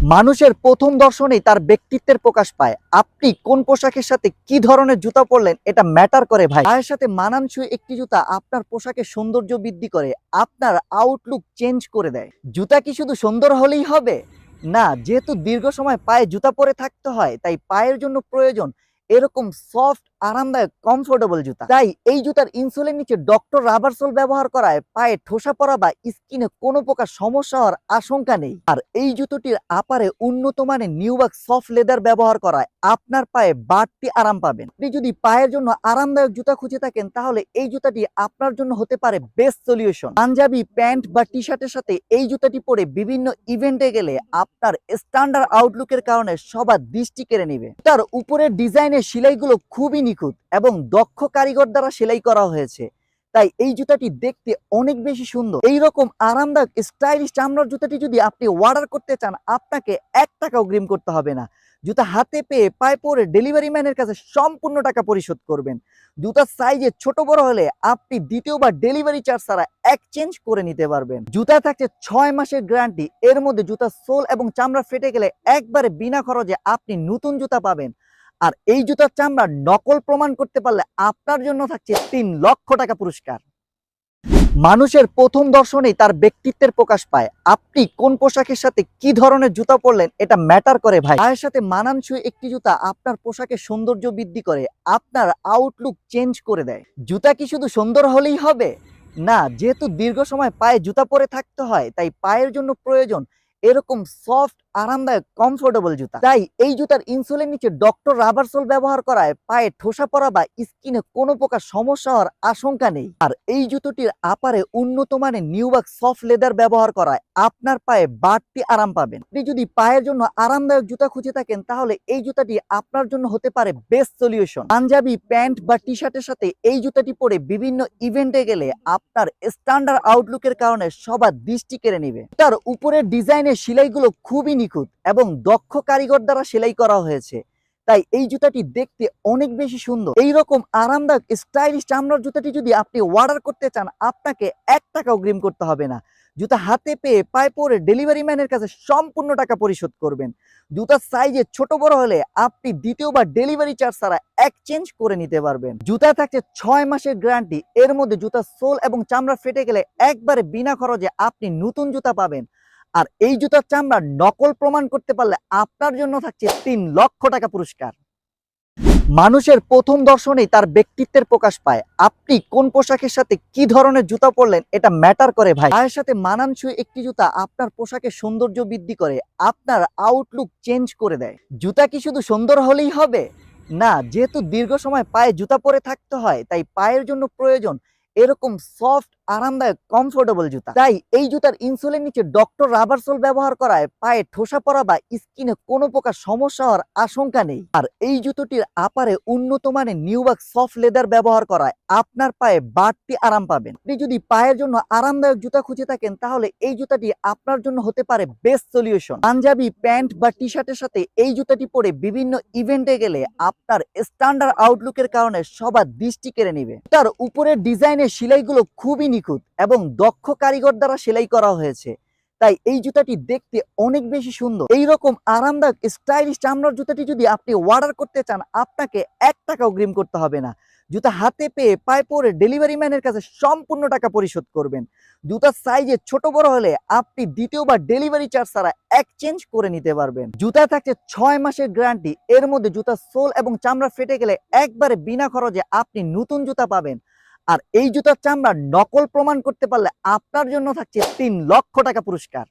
মানুষের প্রথম দর্শনেই তার ব্যক্তিত্বের প্রকাশ পায়। আপনি কোন পোশাকের সাথে কি ধরনের জুতা পরলেন এটা ম্যাটার করে ভাই। পায়ের সাথে মানানসই একটি জুতা আপনার পোশাকের সৌন্দর্য বৃদ্ধি করে, আপনার আউটলুক চেঞ্জ করে দেয়। জুতা কি শুধু সুন্দর হলেই হবে? না, যেহেতু দীর্ঘ সময় পায়ে জুতা পরে থাকতে হয়, তাই পায়ের জন্য প্রয়োজন এরকম সফট আরামদায়ক কমফোর্টেবল জুতা। তাই এই জুতার ইনসোলের নিচে ডক্টর রাবার সোল ব্যবহার করায় পায়ে ঠোসা পড়া বা স্কিনে কোনো প্রকার সমস্যা হওয়ার আশঙ্কা নেই। আর এই জুতোটির আপারে উন্নত মানের নিউবাক সফট লেদার ব্যবহার করায় আপনার পায়ে বাড়তি আরাম পাবেন। আপনি যদি পায়ের জন্য আরামদায়ক জুতা খুঁজে থাকেন, তাহলে এই জুতাটি আপনার জন্য হতে পারে বেস্ট সলিউশন পাঞ্জাবি প্যান্ট বা টি শার্টের সাথে এই জুতাটি পরে বিভিন্ন ইভেন্টে গেলে আপনার স্ট্যান্ডার্ড আউটলুকের কারণে সবার দৃষ্টি কেড়ে নেবে। তার উপরের ডিজাইনের সেলাইগুলো খুবই নিখুঁত এবং দক্ষ কারিগর দ্বারা সেলাই করা হয়েছে। তাই এই জুতাটি দেখতে অনেক বেশি সুন্দর। এই রকম আরামদায়ক স্টাইলিশ চামড়ার জুতাটি যদি আপনি অর্ডার করতে চান, আপনাকে এক টাকা অগ্রিম করতে হবে না। জুতা হাতে পেয়ে পায়ে পরে ডেলিভারি ম্যানের কাছে সম্পূর্ণ টাকা পরিশোধ করবেন। জুতার সাইজে ছোট বড় হলে আপনি দ্বিতীয়বার ডেলিভারি চার্জ ছাড়া এক্সচেঞ্জ করে নিতে পারবেন। জুতা থাকছে ছয় মাসের গ্যারান্টি এর মধ্যে জুতার সোল এবং চামড়া ফেটে গেলে একবারে বিনা খরচে আপনি নতুন জুতা পাবেন। আর এই জুতার চামড়া নকল প্রমাণ করতে পারলে আপনার জন্য থাকছে তিন লক্ষ টাকা পুরস্কার। মানুষের প্রথম দর্শনেই তার ব্যক্তিত্বের প্রকাশ পায়। আপনি কোন পোশাকের সাথে কি ধরনের জুতা পরলেন এটা ম্যাটার করে ভাই। পায়ের সাথে মানানসই একটি জুতা আপনার পোশাকের সৌন্দর্য বৃদ্ধি করে, আপনার আউটলুক চেঞ্জ করে দেয়। জুতা কি শুধু সুন্দর হলেই হবে? না, যেহেতু দীর্ঘ সময় পায়ে জুতা পরে থাকতে হয়, তাই পায়ের জন্য প্রয়োজন এরকম সফট আরামদায়ক কমফোর্টেবল জুতা। তাই এই জুতার ইনসোলের নিচে ডক্টর রাবার সোল ব্যবহার করায় পায়ে ঠোসা পড়া বা স্কিনে কোনো প্রকার সমস্যা হওয়ার আশঙ্কা নেই। আর এই জুতোটির আপারে উন্নত মানের নিউবাক সফট লেদার ব্যবহার করায় আপনার পায়ে বাড়তি আরাম পাবেন। আপনি যদি পায়ের জন্য আরামদায়ক জুতা খুঁজে থাকেন, তাহলে এই জুতাটি আপনার জন্য হতে পারে বেস্ট সলিউশন পাঞ্জাবি প্যান্ট বা টি শার্টের সাথে এই জুতাটি পরে বিভিন্ন ইভেন্টে গেলে আপনার স্ট্যান্ডার্ড আউটলুকের কারণে সবার দৃষ্টি কেড়ে নেবে। তার উপরের ডিজাইনের সেলাইগুলো খুবই নিখুঁত এবং দক্ষ কারিগর দ্বারা সেলাই করা হয়েছে। তাই এই জুতাটি দেখতে অনেক বেশি সুন্দর। এই রকম আরামদায়ক স্টাইলিশ চামড়ার জুতাটি যদি আপনি অর্ডার করতে চান, আপনাকে এক টাকা অগ্রিম করতে হবে না। জুতা হাতে পেয়ে, পায়ে পরে ডেলিভারি ম্যানের কাছে সম্পূর্ণ টাকা পরিশোধ করবেন। জুতার সাইজে ছোট বড় হলে আপনি দ্বিতীয়বার ডেলিভারি চার্জ ছাড়া এক্সচেঞ্জ করে নিতে পারবেন। জুতা থাকছে ছয় মাসের গ্যারান্টি এর মধ্যে জুতার সোল এবং চামড়া ফেটে গেলে একবারে বিনা খরচে আপনি নতুন জুতা পাবেন। আর এই জুতার চামড়া নকল প্রমাণ করতে পারলে আপনার জন্য থাকছে তিন লক্ষ টাকা পুরস্কার। মানুষের প্রথম দর্শনেই তার ব্যক্তিত্বের প্রকাশ পায়। আপনি কোন পোশাকের সাথে কি ধরনের জুতা পরলেন এটা ম্যাটার করে ভাই। পায়ের সাথে মানানসই একটি জুতা আপনার পোশাকের সৌন্দর্য বৃদ্ধি করে, আপনার আউটলুক চেঞ্জ করে দেয়। জুতা কি শুধু সুন্দর হলেই হবে? না, যেহেতু দীর্ঘ সময় পায়ে জুতা পরে থাকতে হয়, তাই পায়ের জন্য প্রয়োজন এরকম সফট আরামদায়ক কমফোর্টেবল জুতা। তাই এই জুতার ইনসোলের নিচে ডক্টর রাবার সোল ব্যবহার করায় পায়ে ঠোসা পড়া বা স্কিনে কোনো প্রকার সমস্যা হওয়ার আশঙ্কা নেই। আর এই জুতোটির আপারে উন্নত মানের নিউবাক সফট লেদার ব্যবহার করায় আপনার পায়ে বাড়তি আরাম পাবেন। আপনি যদি পায়ের জন্য আরামদায়ক জুতা খুঁজে থাকেন, তাহলে এই জুতাটি আপনার জন্য হতে পারে বেস্ট সলিউশন পাঞ্জাবি প্যান্ট বা টি শার্টের সাথে এই জুতাটি পরে বিভিন্ন ইভেন্টে গেলে আপনার স্ট্যান্ডার্ড আউটলুকের কারণে সবার দৃষ্টি কেড়ে নেবে। তার উপরের ডিজাইনের সেলাইগুলো খুবই নিখুঁত এবং দক্ষ কারিগর দ্বারা সেলাই করা হয়েছে। তাই এই জুতাটি দেখতে অনেক বেশি সুন্দর। এই রকম আরামদায়ক স্টাইলিশ চামড়ার জুতাটি যদি আপনি অর্ডার করতে চান, আপনাকে এক টাকা অগ্রিম করতে হবে না। জুতা হাতে পেয়ে পায়ে পরে ডেলিভারি ম্যানের কাছে সম্পূর্ণ টাকা পরিশোধ করবেন। জুতার সাইজে ছোট বড় হলে আপনি দ্বিতীয়বার ডেলিভারি চার্জ ছাড়া এক্সচেঞ্জ করে নিতে পারবেন। জুতা থাকছে ছয় মাসের গ্যারান্টি এর মধ্যে জুতার সোল এবং চামড়া ফেটে গেলে একবারে বিনা খরচে আপনি নতুন জুতা পাবেন। আর এই জুতার চামড়া নকল প্রমাণ করতে পারলে আপনার জন্য থাকছে তিন লক্ষ টাকা পুরস্কার।